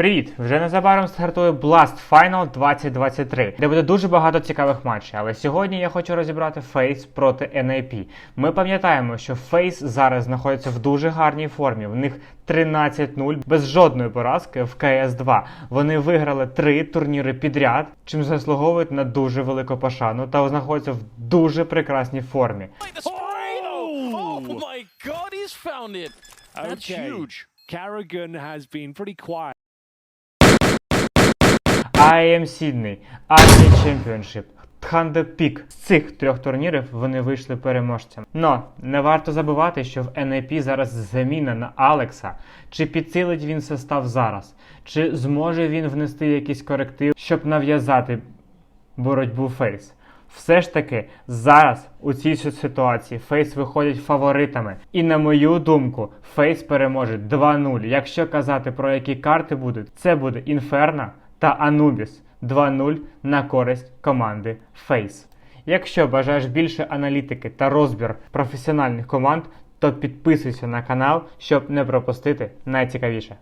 Привіт! Вже незабаром стартує Blast Final 2023, де буде дуже багато цікавих матчів. Але сьогодні я хочу розібрати Фейс проти NAP. Ми пам'ятаємо, що Фейс зараз знаходиться в дуже гарній формі. В них 13-0 без жодної поразки в КС 2. Вони виграли три турніри підряд, чим заслуговують на дуже велику пошану та знаходяться в дуже прекрасній формі. Oh Oh! my god, he's found it. That's Okay. huge. Carrigan has been pretty quiet. IAM Sydney, Азія Championship, Thunder Peak. З цих трьох турнірів вони вийшли переможцем. Но не варто забувати, що в NAP зараз заміна на Алекса. Чи підсилить він состав зараз? Чи зможе він внести якийсь коректив, щоб нав'язати боротьбу Фейс? Все ж таки, зараз у цій ситуації Фейс виходять фаворитами. І на мою думку, Фейс переможе 2-0. Якщо казати про які карти будуть, це буде Інферно та Anubis 2-0 на користь команди Face. Якщо бажаєш більше аналітики та розбір професіональних команд, то підписуйся на канал, щоб не пропустити найцікавіше.